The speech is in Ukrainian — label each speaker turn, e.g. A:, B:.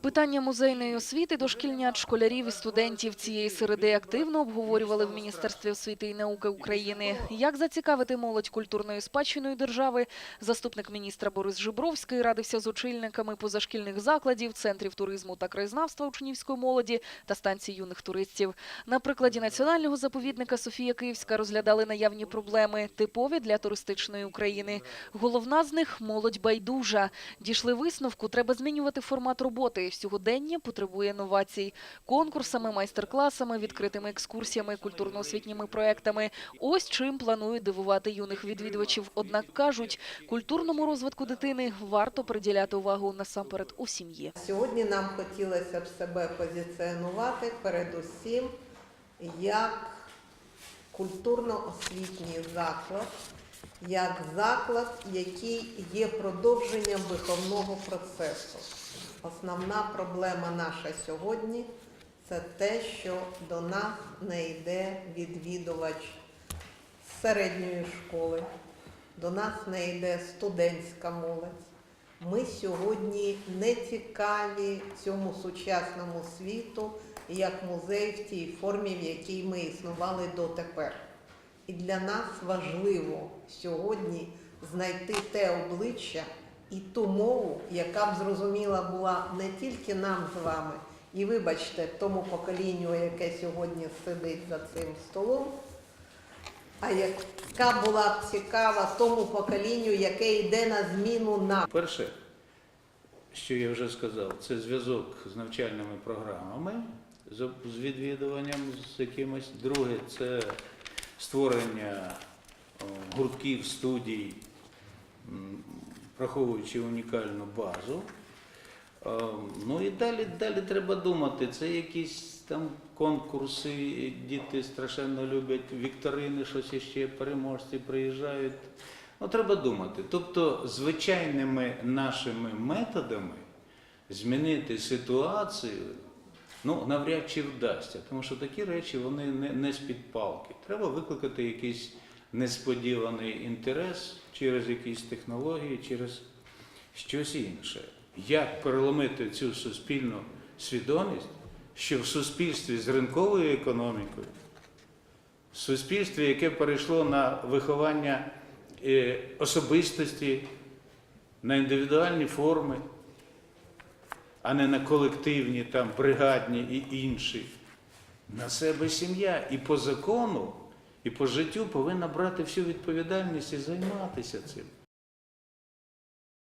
A: Питання музейної освіти дошкільнят, школярів і студентів цієї середи активно обговорювали в Міністерстві освіти і науки України. Як зацікавити молодь культурною спадщиною держави, заступник міністра Борис Жибровський радився з очільниками позашкільних закладів, центрів туризму та краєзнавства учнівської молоді та станцій юних туристів. На прикладі національного заповідника Софія Київська розглядали наявні проблеми, типові для туристичної України. Головна з них – молодь байдужа. Дійшли висновку, треба змінювати формат роботи. Сьогодення потребує новацій. Конкурсами, майстер-класами, відкритими екскурсіями, культурно-освітніми проектами. Ось чим планують дивувати юних відвідувачів. Однак кажуть, культурному розвитку дитини варто приділяти увагу насамперед у сім'ї.
B: Сьогодні нам хотілося б себе позиціонувати передусім як культурно-освітній заклад, як заклад, який є продовженням виховного процесу. Основна проблема наша сьогодні це те, що до нас не йде відвідувач середньої школи, до нас не йде студентська молодь. Ми сьогодні не цікаві цьому сучасному світу як музей в тій формі, в якій ми існували дотепер. І для нас важливо сьогодні знайти те обличчя і ту мову, яка б зрозуміла була не тільки нам з вами, і вибачте, тому поколінню, яке сьогодні сидить за цим столом, а яка була б цікава тому поколінню, яке йде на зміну нам.
C: Перше, що я вже сказав, це зв'язок з навчальними програмами, з відвідуванням з якимось. Друге, це створення гуртків, студій, враховуючи унікальну базу. Е, Ну і далі, далі треба думати. Це якісь там конкурси, діти страшенно люблять вікторини, щось іще, переможці приїжджають. Ну, треба думати. Тобто, звичайними нашими методами змінити ситуацію ну, навряд чи вдасться, тому що такі речі вони не, не з-під палки. Треба викликати якийсь несподіваний інтерес через якісь технології, через щось інше. Як переломити цю суспільну свідомість, що в суспільстві з ринковою економікою, в суспільстві, яке перейшло на виховання е, особистості, на індивідуальні форми, а не на колективні, там, бригадні і інші, на себе сім'я. І по закону, і по життю повинна брати всю відповідальність і займатися цим.